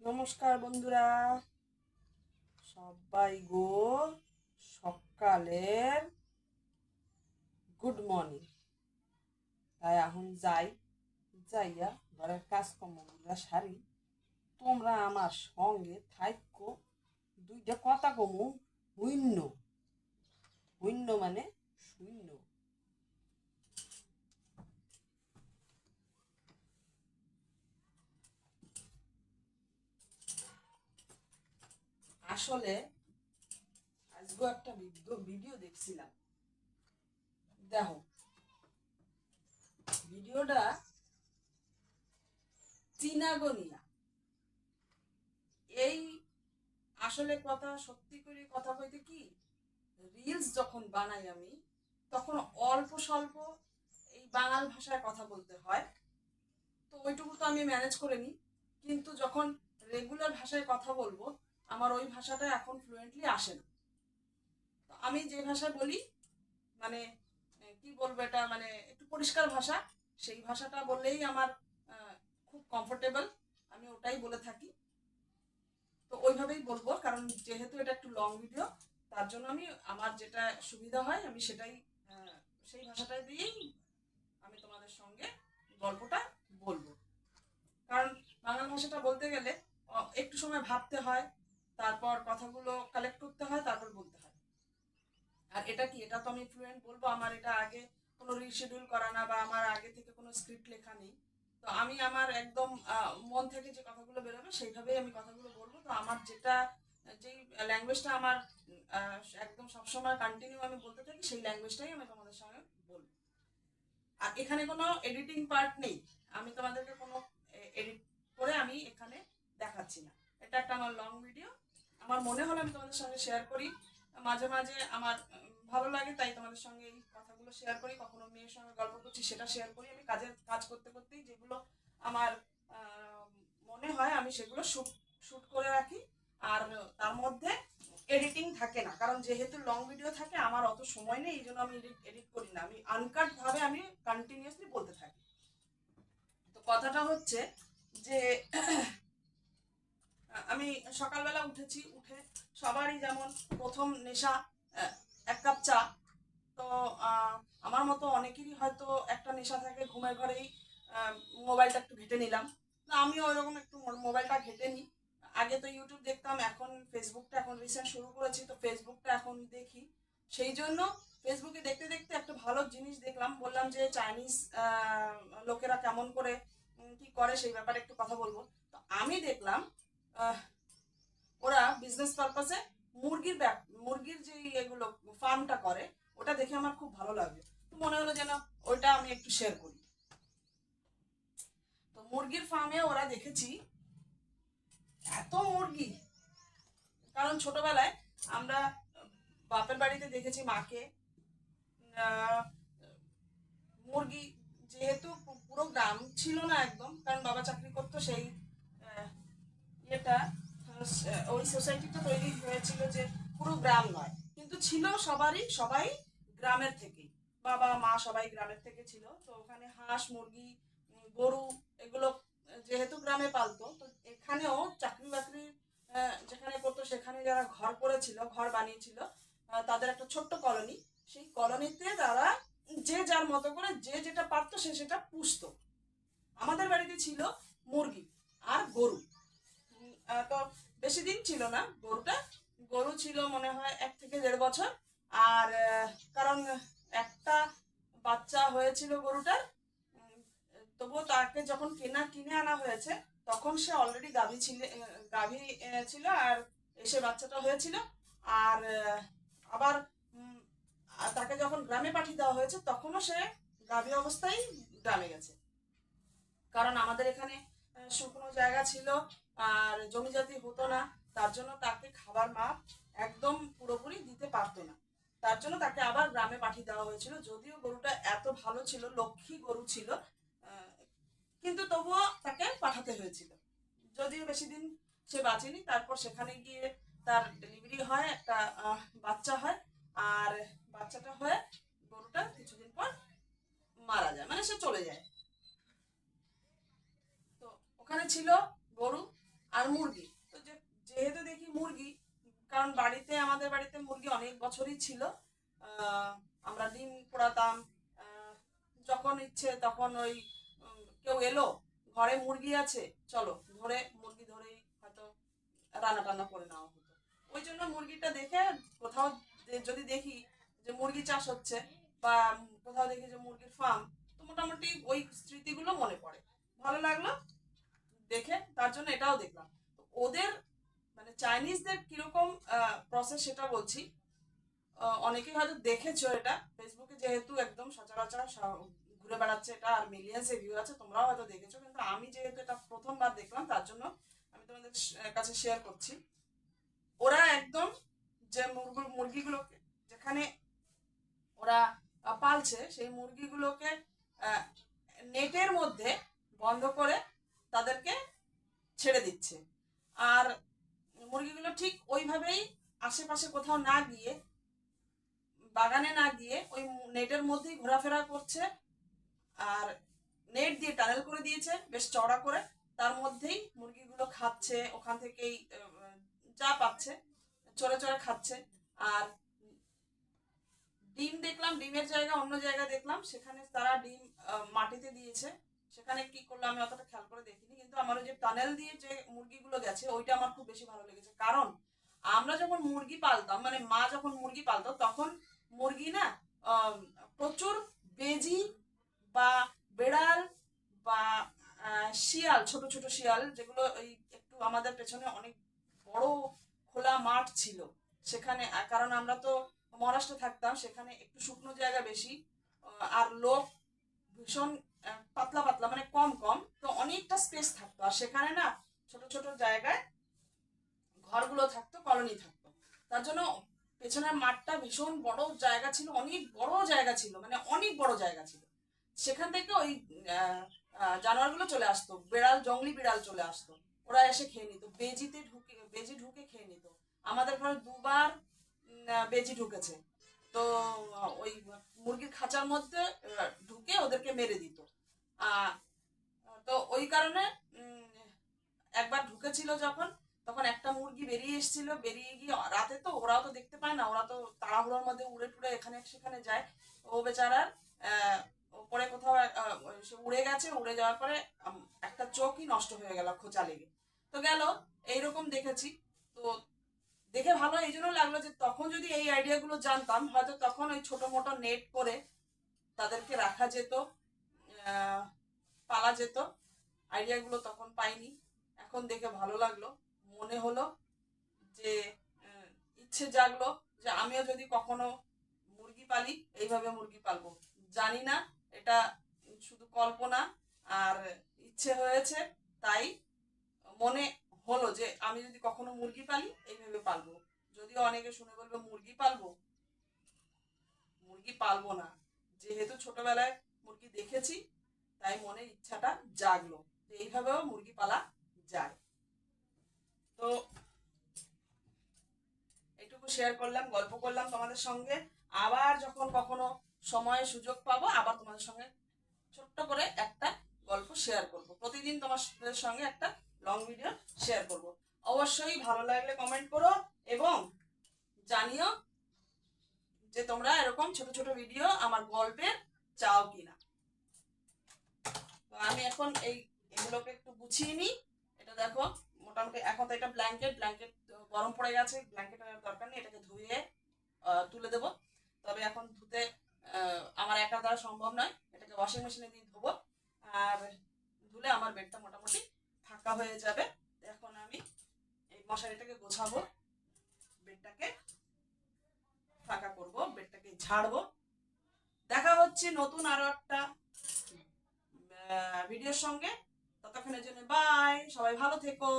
নমস্কার বন্ধুরা। সবাই গো সকালের গুড মর্নিং তাই এখন যাই, যাইয়া ঘরের কাজকর্মগুলো সারি। তোমরা আমার সঙ্গে থাইকো। দুইটা কথা কমু শূন্য শূন্য মানে শূন্য আসলে আজকেও একটা ভিডিও দেখছিলাম। দেখো ভিডিওটা চীনাগনিয়া এই আসলে কথা, সত্যি করে কথা কইতে কি রিলস যখন বানাই আমি, তখন অল্প স্বল্প এই বাঙাল ভাষায় কথা বলতে হয়। তো ওইটুকু তো আমি ম্যানেজ করে নিই। কিন্তু যখন রেগুলার ভাষায় কথা বলব, আমার ওই ভাষাটা এখন ফ্লুয়েন্টলি আসে না। আমি যে ভাষায় বলি মানে কি বলব এটা মানে একটু পরিষ্কার ভাষা, সেই ভাষাটা বললেই আমার খুব কমফোর্টেবল আমি ওটাই বলে থাকি। তো ওইভাবেই বলব, কারণ যেহেতু এটা একটু লং ভিডিও তার জন্য আমি, আমার যেটা সুবিধা হয়, আমি সেটাই সেই ভাষাটাই দিয়েই আমি তোমাদের সঙ্গে গল্পটা বলব। কারণ বাংলা ভাষাটা বলতে গেলে একটু সময় ভাবতে হয়, তারপর কথাগুলো কালেক্ট করতে হয়, তারপর বলতে হয়। আর এটা কি, এটা তো আমি ফ্লুয়েন্ট বলব, আমার এটা আগে কোনো রিশিডিউল করা না বা আমার আগে থেকে কোনো স্ক্রিপ্ট লেখা নেই। তো আমি আমার একদম মন থেকে যে কথাগুলো বেরোবে সেইভাবেই আমি কথাগুলো বলব। তো আমার যেটা, যেই ল্যাঙ্গুয়েজটা আমার একদম সবসময় কন্টিনিউ আমি বলতে থাকি, সেই ল্যাঙ্গুয়েজটাই আমি তোমাদের সঙ্গে বলব। আর এখানে কোনো এডিটিং পার্ট নেই। আমি তোমাদেরকে কোনো এডিট করে আমি এখানে দেখাচ্ছি না। এটা একটা আমার লং ভিডিও আমার মনে হলো আমি তোমাদের সঙ্গে শেয়ার করি। মাঝে মাঝে আমার ভালো লাগে, তাই তোমাদের সঙ্গে এই কথাগুলো শেয়ার করি। কখনো মেয়ের সঙ্গে গল্প করছি, সেটা শেয়ার করি। আমি কাজের কাজ করতে করতেই যেগুলো আমার মনে হয় আমি সেগুলো শুট করে রাখি। আর তার মধ্যে এডিটিং থাকে না, কারণ যেহেতু লং ভিডিও থাকে, আমার অত সময় নেই, এই জন্য আমি এডিট এডিট করি না। আমি আনকাট ভাবে আমি কন্টিনিউয়াসলি বলতে থাকি। তো কথাটা হচ্ছে যে, আমি সকালবেলা উঠেছি, উঠে সবারই যেমন প্রথম নেশা এক কাপ চা। তো আমার মতো অনেকেরই হয়তো একটা নেশা থাকে ঘুমের ঘরেই মোবাইলটা একটু ঘেটে নিলাম। আমিও ওইরকম একটু মোবাইলটা ঘেটে নিই। আগে তো ইউটিউব দেখতাম, এখন ফেসবুকটা এখন রিসেন্ট শুরু করেছি, তো ফেসবুকটা এখন দেখি। সেই জন্য ফেসবুকে দেখতে দেখতে একটা ভালো জিনিস দেখলাম, বললাম যে চাইনিজ লোকেরা কেমন করে কি করে সেই ব্যাপারে একটু কথা বলব। তো আমি দেখলাম ওরা বিজনেস পারপাসে মুরগির মুরগির যে এগুলো ফার্মটা করে, ওটা দেখে আমার খুব ভালো লাগে। তো মনে হলো যেন ওইটা আমি একটু শেয়ার করি। তো মুরগির ফার্মে ওরা দেখেছি, এত মুরগি। কারণ ছোটবেলায় আমরা বাপের বাড়িতে দেখেছি মাকে মুরগি যেহেতু পুরো গ্রাম ছিল না একদম, কারণ বাবা চাকরি করতো সেই ইয়েটা। ওই সোসাইটিটা তৈরি হয়েছিল যে পুরো গ্রাম নয়। কিন্তু ছিল সবারই, সবাই গ্রামের থেকেই। বাবা, মা সবাই গ্রামের থেকে ছিল। তো ওখানে হাঁস, মুরগি গরু এগুলো, যেহেতু গ্রামে পালতো, তো এখানেও চাকরি বাকরি যেখানে করতো সেখানে যারা ঘর করেছিল, ঘর বানিয়েছিল তাদের একটা ছোট্ট কলোনি। সেই কলোনিতে তারা যে যার মতো করে যে যেটা পারতো সে সেটা পুষতো। আমাদের বাড়িতে ছিল মুরগি আর গরু। তো বেশি দিন ছিল না গরুটা। গরু ছিল মনে হয় এক থেকে দেড় বছর। আর কারণ একটা বাচ্চা হয়েছিল গরুটার তবুও তাকে যখন কেনা, কিনে আনা হয়েছে, তখন সে অলরেডি গাভী ছিল গাভী ছিল আর এসে বাচ্চাটা হয়েছিল। আর আবার তাকে যখন গ্রামে পাঠিয়ে দেওয়া হয়েছে, তখনও সে গাভী অবস্থায় গ্রামে গেছে। কারণ আমাদের এখানে শুকনো জায়গা ছিল আর জমি জাতি হতো না, তার জন্য তাকে খাবার মাপ একদম পুরোপুরি দিতে পারতো না। তার জন্য তাকে আবার গ্রামে পাঠিয়ে দেওয়া হয়েছিল। যদিও গরুটা এত ভালো ছিল, লক্ষ্মী গরু ছিল কিন্তু তবুও তাকে পাঠাতে হয়েছিল। যদিও বেশি দিন সে বাঁচেনি, তারপর সেখানে গিয়ে তার ডেলিভারি হয়, একটা বাচ্চা হয়, আর বাচ্চাটা হয়ে গরুটা কিছুদিন পর মারা যায় মানে সে চলে যায়। তো ওখানে ছিল গরু আর মুরগি। তো যেহেতু দেখি মুরগি, কারণ বাড়িতে, আমাদের বাড়িতে মুরগি অনেক বছরই ছিল আমরা ডিম পোড়াতাম যখন ইচ্ছে তখন ওই কেউ এলো, ঘরে মুরগি আছে, চলো, ধরে, মুরগি ধরেই হয়তো রান্না টান্না করে নেওয়া হতো। ওই জন্য মুরগিটা দেখে কোথাও যদি দেখি যে মুরগি চাষ হচ্ছে, বা কোথাও দেখি যে মুরগির ফার্ম তো মোটামুটি ওই স্মৃতিগুলো মনে পড়ে। ভালো লাগল দেখে তার জন্য এটাও দেখলাম। ওদের মানে চাইনিজদের কীরকম প্রসেস সেটা বলছি। অনেকেই হয়তো দেখেছ এটা। ফেসবুকে যেহেতু একদম সচরাচর ঘুরে বেড়াচ্ছে এটা আর মিলিয়ন্সে ভিউ আছে, তোমরাও হয়তো দেখেছ। কিন্তু আমি যেহেতু এটা প্রথমবার দেখলাম, তার জন্য আমি তোমাদের কাছে শেয়ার করছি। ওরা একদম যে মুরগি, মুরগিগুলোকে যেখানে ওরা পালছে, সেই মুরগিগুলোকে নেটের মধ্যে বন্ধ করে তাদেরকে ছেড়ে দিচ্ছে। আর মুরগিগুলো ঠিক ওইভাবেই আশেপাশে কোথাও না গিয়ে, বাগানে না গিয়ে ওই নেটের মধ্যেই ঘোরাফেরা করছে আর নেট দিয়ে টানেল করে দিয়েছে, বেশ চড়া করে। তার মধ্যেই মুরগিগুলো খাচ্ছে, ওখান থেকেই যা পাচ্ছে চড়ে চড়ে খাচ্ছে। আর ডিম দেখলাম, ডিমের জায়গা অন্য জায়গা দেখলাম, সেখানে তারা ডিম মাটিতে দিয়েছে। সেখানে কি করল আমি অতটা খেয়াল করে দেখিনি, কিন্তু আমার ওই যে টানেল দিয়ে যে মুরগিগুলো গেছে, ওইটা আমার খুব বেশি ভালো লেগেছে। কারণ আমরা যখন মুরগি পালতাম মানে মা যখন মুরগি পালতো, তখন মুরগি না প্রচুর বেজি বা বেড়াল বা শিয়াল, ছোট ছোট শিয়াল, যেগুলো এই একটু আমাদের পেছনে অনেক বড় খোলা মাঠ ছিল। সেখানে, কারণ আমরা তো মহারাষ্ট্রে থাকতাম, সেখানে একটু শুকনো জায়গা বেশি আর লোক ভীষণ পাতলা পাতলা মানে কম কম, তো অনেকটা স্পেস থাকতো। আর সেখানে না, ছোট ছোট জায়গায় ঘরগুলো থাকতো, কলোনি থাকতো। তার জন্য পেছনের মাঠটা ভীষণ বড় জায়গা ছিল, অনেক বড় জায়গা ছিল মানে অনেক বড় জায়গা ছিল। সেখান থেকে ওই জানোয়ারগুলো চলে আসতো, বিড়াল, জঙ্গলি বিড়াল চলে আসতো। ওরা এসে খেয়ে নিত, বেজিতে ঢুকে, বেজি ঢুকে খেয়ে নিত। আমাদের ঘরে দুবার বেজি ঢুকেছে। তো, ওই মুরগির খাঁচার মধ্যে ঢুকে ওদেরকে মেরে দিত। তো ওই কারণে একবার ঢুকেছিল যখন, তখন একটা মুরগি বেরিয়ে এসেছিল, বেরিয়ে গিয়ে রাতে তো ওরাও তো দেখতে পায় না, ওরা তো তাড়াহুড়োর মধ্যে উড়ে টুড়ে এখানে সেখানে যায়। ও বেচারার ওপরে কোথাও সে উড়ে গেছে, উড়ে যাওয়ার পরে একটা চোখই নষ্ট হয়ে গেল খোঁচা লেগে। তো গেল, এইরকম দেখেছি। তো দেখে ভালো এই জন্য লাগল যে তখন যদি এই আইডিয়াগুলো জানতাম, হয়তো তখন ওই ছোট মোটো নেট করে তাদেরকে রাখা যেত পালা যেত। আইডিয়াগুলো তখন পাইনি। এখন দেখে ভালো লাগল। মনে হলো যে ইচ্ছে জাগলো যে আমিও যদি কখনো মুরগি পালি, এইভাবে মুরগি পালবো। জানি না, এটা শুধু কল্পনা, আর ইচ্ছে হয়েছে, তাই মনে হলো যে আমি যদি কখনো মুরগি পালি, এইভাবে পালবো। যদিও অনেকে শুনে বলবে, মুরগি পালবো? মুরগি পালবো না। যেহেতু ছোটবেলায় মুরগি দেখেছি, তাই মনে ইচ্ছাটা জাগলো এইভাবেও মুরগি পালা যায়। তো এটুকু শেয়ার করলাম, গল্প করলাম তোমাদের সঙ্গে। আবার যখন কখনো সময় সুযোগ পাবো, আবার তোমাদের সঙ্গে ছোট্ট করে একটা গল্প শেয়ার করব। প্রতিদিন তোমাদের সঙ্গে একটা লং ভিডিও শেয়ার করব। অবশ্যই ভালো লাগলে কমেন্ট করো এবং জানিও যে তোমরা এরকম ছোট ছোট ভিডিও আমার গল্পের চাও কিনা। তো আমি এখন এই এগুলোকে একটু গুছিয়ে নিই। এটা দেখো, মোটামুটি এখন তো এটা ব্ল্যাঙ্কেট ব্ল্যাঙ্কেট গরম পড়ে গেছে ব্ল্যাঙ্কেটের দরকার নেই, এটাকে ধুয়ে তুলে দেবো। তবে এখন ধুতে আমার একা দ্বারা সম্ভব নয়, এটাকে ওয়াশিং মেশিনে দিয়ে ধোবো। আর ধুলে আমার বেডটা মোটামুটি ফাঁকা হয়ে যাবে। এখন আমি এই মশারিটাকে গোছাবো। বেডটাকে ফাঁকা করব, বেডটাকে ঝাড়বো। দেখা হচ্ছে নতুন আরও একটা ভিডিওর সঙ্গে। ততক্ষণের জন্য বাই সবাই ভালো থেকো।